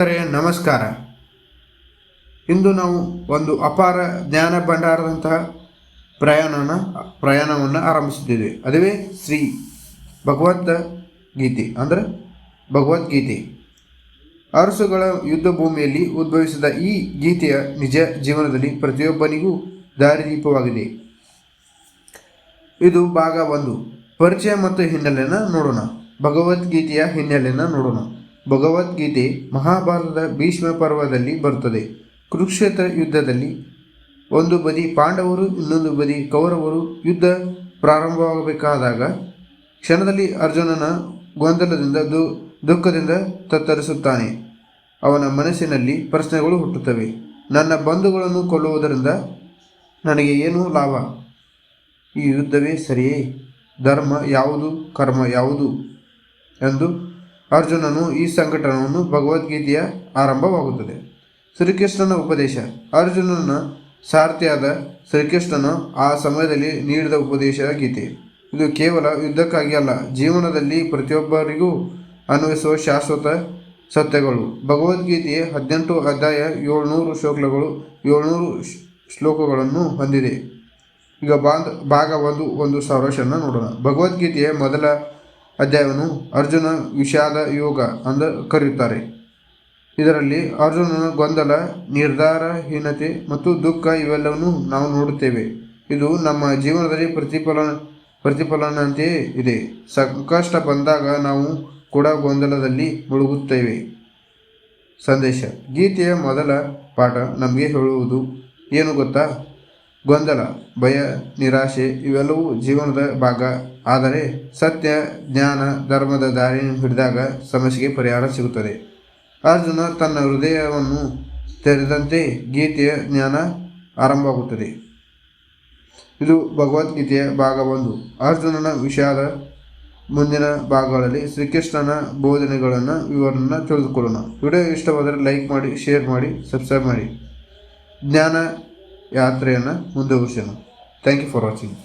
ನಮಸ್ಕಾರ. ಇಂದು ನಾವು ಒಂದು ಅಪಾರ ಜ್ಞಾನ ಭಂಡಾರದಂತಹ ಪ್ರಯಾಣನ, ಪ್ರಯಾಣವನ್ನು ಆರಂಭಿಸುತ್ತಿದ್ದೇವೆ. ಅದುವೇ ಶ್ರೀ ಭಗವದ್ ಗೀತೆ, ಅಂದರೆ ಭಗವದ್ಗೀತೆ ಅರಸುಗಳ ಯುದ್ಧ ಭೂಮಿಯಲ್ಲಿ ಉದ್ಭವಿಸಿದ ಈ ಗೀತೆಯ ನಿಜ ಜೀವನದಲ್ಲಿ ಪ್ರತಿಯೊಬ್ಬನಿಗೂ ದಾರಿದೀಪವಾಗಿದೆ. ಇದು ಭಾಗ ಒಂದು. ಪರಿಚಯ ಮತ್ತು ಹಿನ್ನೆಲೆಯನ್ನು ನೋಡೋಣ. ಭಗವದ್ಗೀತೆಯ ಹಿನ್ನೆಲೆಯನ್ನು ನೋಡೋಣ. ಭಗವದ್ಗೀತೆ ಮಹಾಭಾರತದ ಭೀಷ್ಮ ಪರ್ವದಲ್ಲಿ ಬರುತ್ತದೆ. ಕುರುಕ್ಷೇತ್ರ ಯುದ್ಧದಲ್ಲಿ ಒಂದು ಬದಿ ಪಾಂಡವರು, ಇನ್ನೊಂದು ಬದಿ ಕೌರವರು ಯುದ್ಧ ಪ್ರಾರಂಭವಾಗಬೇಕಾದಾಗ ಕ್ಷಣದಲ್ಲಿ ಅರ್ಜುನನ ಗೊಂದಲದಿಂದ ದು, ದುಃಖದಿಂದ ತತ್ತರಿಸುತ್ತಾನೆ. ಅವನ ಮನಸ್ಸಿನಲ್ಲಿ ಪ್ರಶ್ನೆಗಳು ಹುಟ್ಟುತ್ತವೆ. ನನ್ನ ಬಂಧುಗಳನ್ನು ಕೊಲ್ಲುವುದರಿಂದ ನನಗೆ ಏನು ಲಾಭ? ಈ ಯುದ್ಧವೇ ಸರಿಯೇ? ಧರ್ಮ ಯಾವುದು, ಕರ್ಮ ಯಾವುದು? ಎಂದು ಅರ್ಜುನನು ಈ ಸಂಘಟನವನ್ನು ಭಗವದ್ಗೀತೆಯ ಆರಂಭವಾಗುತ್ತದೆ. ಶ್ರೀಕೃಷ್ಣನ ಉಪದೇಶ. ಅರ್ಜುನನ ಸಾರಥಿಯಾದ ಶ್ರೀಕೃಷ್ಣನು ಆ ಸಮಯದಲ್ಲಿ ನೀಡಿದ ಉಪದೇಶ ಗೀತೆ. ಇದು ಕೇವಲ ಯುದ್ಧಕ್ಕಾಗಿ ಅಲ್ಲ, ಜೀವನದಲ್ಲಿ ಪ್ರತಿಯೊಬ್ಬರಿಗೂ ಅನ್ವಯಿಸುವ ಶಾಶ್ವತ ಸತ್ಯಗಳು. ಭಗವದ್ಗೀತೆಯ ಹದಿನೆಂಟು ಅಧ್ಯಾಯ ಏಳ್ನೂರು ಶ್ಲೋಕಗಳು, ಏಳ್ನೂರು ಶ್ಲೋ- ಶ್ಲೋಕಗಳನ್ನು ಹೊಂದಿದೆ. ಈಗ ಬಾಂಧ ಭಾಗ ಒಂದು ಒಂದು ಸಂರಕ್ಷಣೆ ನೋಡೋಣ. ಭಗವದ್ಗೀತೆಯ ಮೊದಲ ಅಧ್ಯಾಯವನ್ನು ಅರ್ಜುನ ವಿಷಾದ ಯೋಗ ಅಂದು ಕರೆಯುತ್ತಾರೆ. ಇದರಲ್ಲಿ ಅರ್ಜುನನ ಗೊಂದಲ ನಿರ್ಧಾರಹೀನತೆ ಮತ್ತು ದುಃಖ ಇವೆಲ್ಲವನ್ನು ನಾವು ನೋಡುತ್ತೇವೆ. ಇದು ನಮ್ಮ ಜೀವನದಲ್ಲಿ ಪ್ರತಿಫಲನ ಪ್ರತಿಫಲನಂತೆಯೇ ಇದೆ. ಸಂಕಷ್ಟ ಬಂದಾಗ ನಾವು ಕೂಡ ಗೊಂದಲದಲ್ಲಿ ಮುಳುಗುತ್ತೇವೆ. ಸಂದೇಶ. ಗೀತೆಯ ಮೊದಲ ಪಾಠ ನಮಗೆ ಹೇಳುವುದು ಏನು ಗೊತ್ತಾ? ಗೊಂದಲ, ಭಯ, ನಿರಾಶೆ ಇವೆಲ್ಲವೂ ಜೀವನದ ಭಾಗ. ಆದರೆ ಸತ್ಯ, ಜ್ಞಾನ, ಧರ್ಮದ ದಾರಿಯನ್ನು ಹಿಡಿದಾಗ ಸಮಸ್ಯೆಗೆ ಪರಿಹಾರ ಸಿಗುತ್ತದೆ. ಅರ್ಜುನ ತನ್ನ ಹೃದಯವನ್ನು ತೆರೆದಂತೆ ಗೀತೆಯ ಜ್ಞಾನ ಆರಂಭವಾಗುತ್ತದೆ. ಇದು ಭಗವದ್ಗೀತೆಯ ಭಾಗ ಒಂದು. ಅರ್ಜುನನ ವಿಷಾದ ಮುಂದಿನ ಭಾಗಗಳಲ್ಲಿ ಶ್ರೀಕೃಷ್ಣನ ಬೋಧನೆಗಳನ್ನು ವಿವರನ ತಿಳಿದುಕೊಳ್ಳೋಣ. ವಿಡಿಯೋ ಇಷ್ಟವಾದರೆ ಲೈಕ್ ಮಾಡಿ, ಶೇರ್ ಮಾಡಿ, ಸಬ್ಸ್ಕ್ರೈಬ್ ಮಾಡಿ. ಜ್ಞಾನ യാത്രയാണ് മുൻതൂക്ഷിക്കണം താങ്ക് യു ഫോർ വാച്ചിങ്